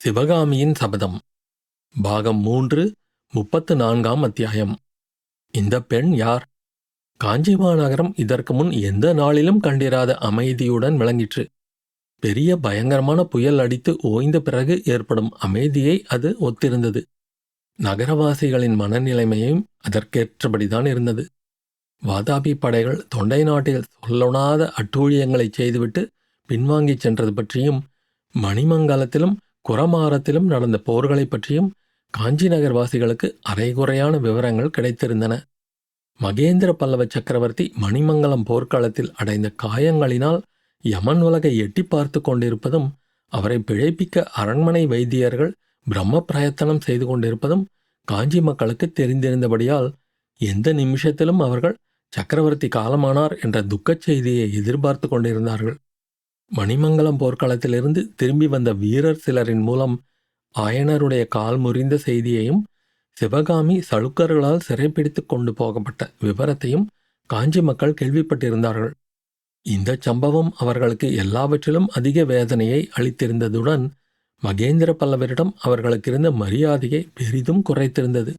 சிவகாமியின் சபதம். பாகம் மூன்று முப்பத்து நான்காம் அத்தியாயம். இந்த பெண் யார்? காஞ்சி மாநகரம் இதற்கு முன் எந்த நாளிலும் கண்டிராத அமைதியுடன் விளங்கிற்று. பெரிய பயங்கரமான புயல் அடித்து ஓய்ந்த பிறகு ஏற்படும் அமைதியை அது ஒத்திருந்தது. நகரவாசிகளின் மனநிலைமையும் அதற்கேற்றபடிதான் இருந்தது. வாதாபி படைகள் தொண்டை நாட்டில் சொல்லொணாத அட்டூழியங்களைச் செய்துவிட்டு பின்வாங்கிச் சென்றது பற்றியும் மணிமங்கலத்திலும் குரமாரத்திலும் நடந்த போர்களைப் பற்றியும் காஞ்சி நகர்வாசிகளுக்கு அரைகுறையான விவரங்கள் கிடைத்திருந்தன. மகேந்திர பல்லவ சக்கரவர்த்தி மணிமங்கலம் போர்க்களத்தில் அடைந்த காயங்களினால் யமன் உலகை எட்டி பார்த்து கொண்டிருப்பதும் அவரை பிழைப்பிக்க அரண்மனை வைத்தியர்கள் பிரம்ம பிரயத்தனம் செய்து கொண்டிருப்பதும் காஞ்சி மக்களுக்கு தெரிந்திருந்தபடியால் எந்த நிமிஷத்திலும் அவர்கள் சக்கரவர்த்தி காலமானார் என்ற துக்கச் செய்தியை எதிர்பார்த்து கொண்டிருந்தார்கள். மணிமங்கலம் போர்க்களத்திலிருந்து திரும்பி வந்த வீரர் சிலரின் மூலம் ஆயனருடைய கால் முறிந்த செய்தியையும் சிவகாமி சளுக்கர்களால் சிறைப்பிடித்து கொண்டு போகப்பட்ட விவரத்தையும் காஞ்சி மக்கள் கேள்விப்பட்டிருந்தார்கள். இந்த சம்பவம் அவர்களுக்கு எல்லாவற்றிலும் அதிக வேதனையை அளித்திருந்ததுடன் மகேந்திர பல்லவரிடம் அவர்களுக்கு இருந்த மரியாதையை பெரிதும் குறைத்திருந்தது.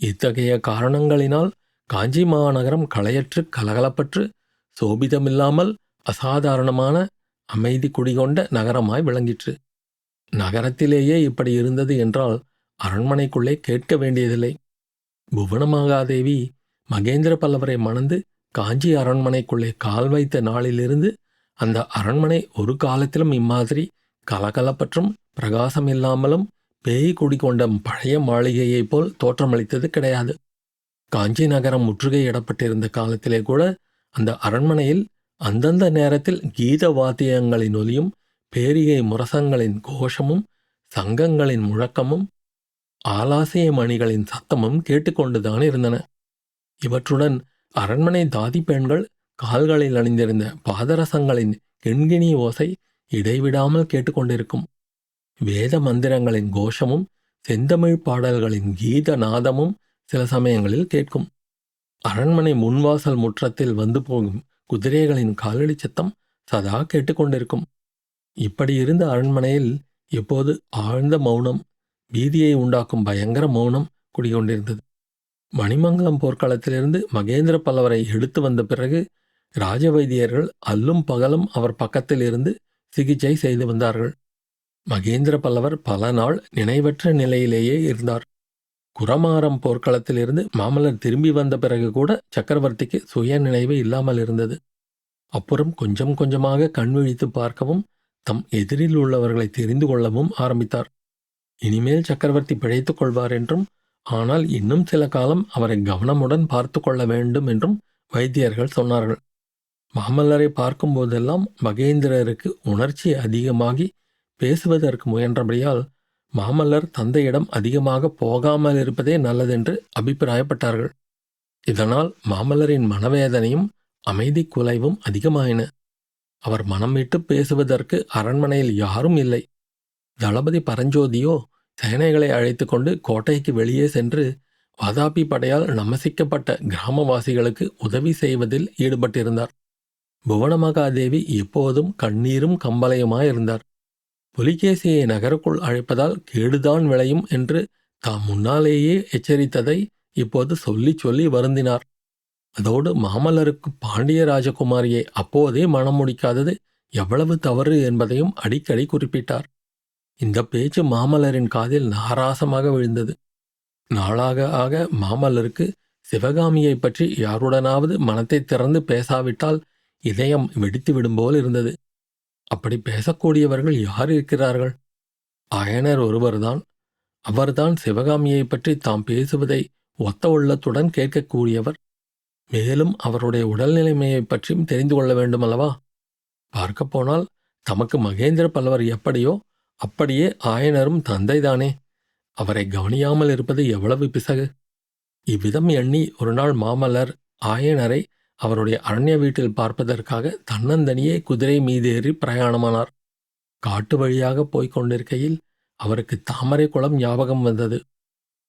இத்தகைய காரணங்களினால் காஞ்சி மாநகரம் களையற்று கலகலப்பற்று சோபிதமில்லாமல் அசாதாரணமான அமைதி குடிகொண்ட நகரமாய் விளங்கிற்று. நகரத்திலேயே இப்படி இருந்தது என்றால் அரண்மனைக்குள்ளே கேட்க வேண்டியதில்லை. புவனமாகாதேவி மகேந்திர பல்லவரை மணந்து காஞ்சி அரண்மனைக்குள்ளே கால் வைத்த நாளிலிருந்து அந்த அரண்மனை ஒரு காலத்திலும் இம்மாதிரி கலகலப்பற்றும் பிரகாசமில்லாமலும் பேய் குடிகொண்ட பழைய மாளிகையைப் போல் தோற்றமளித்தது கிடையாது. காஞ்சி நகரம் முற்றுகையிடப்பட்டிருந்த காலத்திலே கூட அந்த அரண்மனையில் அந்தந்த நேரத்தில் கீத வாத்தியங்களின் ஒலியும் பேரிகை முரசங்களின் கோஷமும் சங்கங்களின் முழக்கமும் ஆலாசிய மணிகளின் சத்தமும் கேட்டுக்கொண்டுதான் இருந்தன. இவற்றுடன் அரண்மனை தாதி பெண்கள் கால்களில் அணிந்திருந்த பாதரசங்களின் கெண்கிணி ஓசை இடைவிடாமல் கேட்டுக்கொண்டிருக்கும். வேத மந்திரங்களின் கோஷமும் செந்தமிழ் பாடல்களின் கீத நாதமும் சில சமயங்களில் கேட்கும். அரண்மனை முன்வாசல் முற்றத்தில் வந்து போகும் குதிரைகளின் காலடி சத்தம் சதா கேட்டுக்கொண்டிருக்கும். இப்படி இருந்த அரண்மனையில் இப்போது ஆழ்ந்த மௌனம் பீதியை உண்டாக்கும் பயங்கர மௌனம் குடிகொண்டிருந்தது. மணிமங்கலம் போர்க்களத்திலிருந்து மகேந்திர பல்லவரை எடுத்து வந்த பிறகு ராஜவைத்தியர்கள் அல்லும் பகலும் அவர் பக்கத்தில் இருந்து சிகிச்சை செய்து வந்தார்கள். மகேந்திர பல்லவர் பல நாள் நினைவற்ற நிலையிலேயே இருந்தார். குரமாரம் போர்க்களத்திலிருந்து மாமல்லர் திரும்பி வந்த பிறகு கூட சக்கரவர்த்திக்கு சுயநினைவு இல்லாமல் இருந்தது. அப்புறம் கொஞ்சம் கொஞ்சமாக கண் விழித்து பார்க்கவும் தம் எதிரில் உள்ளவர்களை தெரிந்து கொள்ளவும் ஆரம்பித்தார். இனிமேல் சக்கரவர்த்தி பிழைத்துக் கொள்வார் என்றும் ஆனால் இன்னும் சில காலம் அவரை கவனமுடன் பார்த்து கொள்ள வேண்டும் என்றும் வைத்தியர்கள் சொன்னார்கள். மாமல்லரை பார்க்கும்போதெல்லாம் மகேந்திரருக்கு உணர்ச்சி அதிகமாகி பேசுவதற்கு முயன்றபடியால் மாமல்லர் தந்தையிடம் அதிகமாக போகாமல் இருப்பதே நல்லதென்று அபிப்பிராயப்பட்டார்கள். இதனால் மாமல்லரின் மனவேதனையும் அமைதி குலைவும் அதிகமாயின. அவர் மனம் விட்டு பேசுவதற்கு அரண்மனையில் யாரும் இல்லை. தளபதி பரஞ்சோதியோ சேனைகளை அழைத்து கொண்டு கோட்டைக்கு வெளியே சென்று வாதாபி படையால் நமசிக்கப்பட்ட கிராமவாசிகளுக்கு உதவி செய்வதில் ஈடுபட்டிருந்தார். புவனமகாதேவி எப்போதும் கண்ணீரும் கம்பலையுமாயிருந்தார் புலிகேசியை நகருக்குள் அழைப்பதால் கேடுதான் விளையும் என்று தாம் முன்னாலேயே எச்சரித்ததை இப்போது சொல்லி சொல்லி வருந்தினார். அதோடு மாமல்லருக்கு பாண்டிய ராஜகுமாரியை அப்போதே மனம் முடிக்காதது எவ்வளவு தவறு என்பதையும் அடிக்கடி குறிப்பிட்டார். இந்த பேச்சு மாமல்லரின் காதில் நாராசமாக விழுந்தது. நாளாக ஆக மாமல்லருக்கு சிவகாமியை பற்றி யாருடனாவது மனத்தை திறந்து பேசாவிட்டால் இதயம் வெடித்து விடும்போல் இருந்தது. அப்படி பேசக்கூடியவர்கள் யார் இருக்கிறார்கள்? அயனர் ஒருவர்தான். அவர்தான் சிவகாமியை பற்றி தாம் பேசுவதை ஒத்த உள்ளத்துடன் கேட்கக்கூடியவர். மேலும் அவருடைய உடல்நிலைமையை பற்றியும் தெரிந்து கொள்ள வேண்டுமல்லவா? பார்க்கப்போனால் தமக்கு மகேந்திர பல்லவர் எப்படியோ அப்படியே ஆயனரும் தந்தைதானே. அவரை கவனியாமல் இருப்பது எவ்வளவு பிசகு. இவ்விதம் எண்ணி ஒருநாள் மாமல்லர் ஆயனரை அவருடைய அரண்ய வீட்டில் பார்ப்பதற்காக தன்னந்தனியே குதிரை மீதேறி பிரயாணமானார். காட்டு வழியாக போய்க் கொண்டிருக்கையில் அவருக்கு தாமரை குளம் ஞாபகம் வந்தது.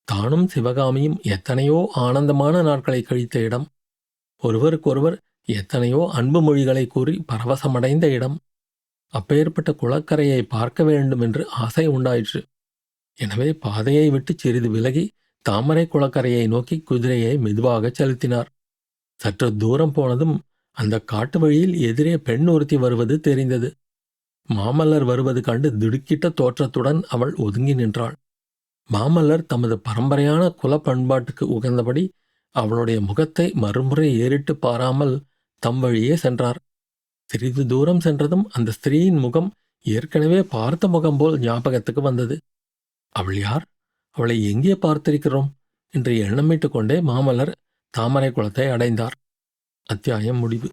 தானும் சிவகாமியும் எத்தனையோ ஆனந்தமான நாட்களை கழித்த இடம். ஒருவருக்கொருவர் எத்தனையோ அன்பு மொழிகளை கூறி பரவசமடைந்த இடம். அப்பேற்பட்ட குளக்கரையை பார்க்க வேண்டும் என்று ஆசை உண்டாயிற்று. எனவே பாதையை விட்டு சிறிது விலகி தாமரை குளக்கரையை நோக்கி குதிரையை மெதுவாகச் செலுத்தினார். சற்று தூரம் போனதும் அந்த காட்டு வழியில் எதிரே பெண் ஒருத்தி வருவது தெரிந்தது. மாமல்லர் வருவது கண்டு திடுக்கிட்ட தோற்றத்துடன் அவள் ஒதுங்கி நின்றாள். மாமல்லர் தமது பரம்பரையான குல பண்பாட்டுக்கு உகந்தபடி அவளுடைய முகத்தை மறுமுறை ஏறிட்டு பாராமல் தம் வழியே சென்றார். சிறிது தூரம் சென்றதும் அந்த ஸ்திரீயின் முகம் ஏற்கனவே பார்த்த முகம் போல் ஞாபகத்துக்கு வந்தது. அவள் யார்? அவளை எங்கே பார்த்திருக்கிறோம்? என்று எண்ணமிட்டு கொண்டே மாமல்லர் தாமரை குளத்தை அடைந்தார். அத்தியாயம் முடிவு.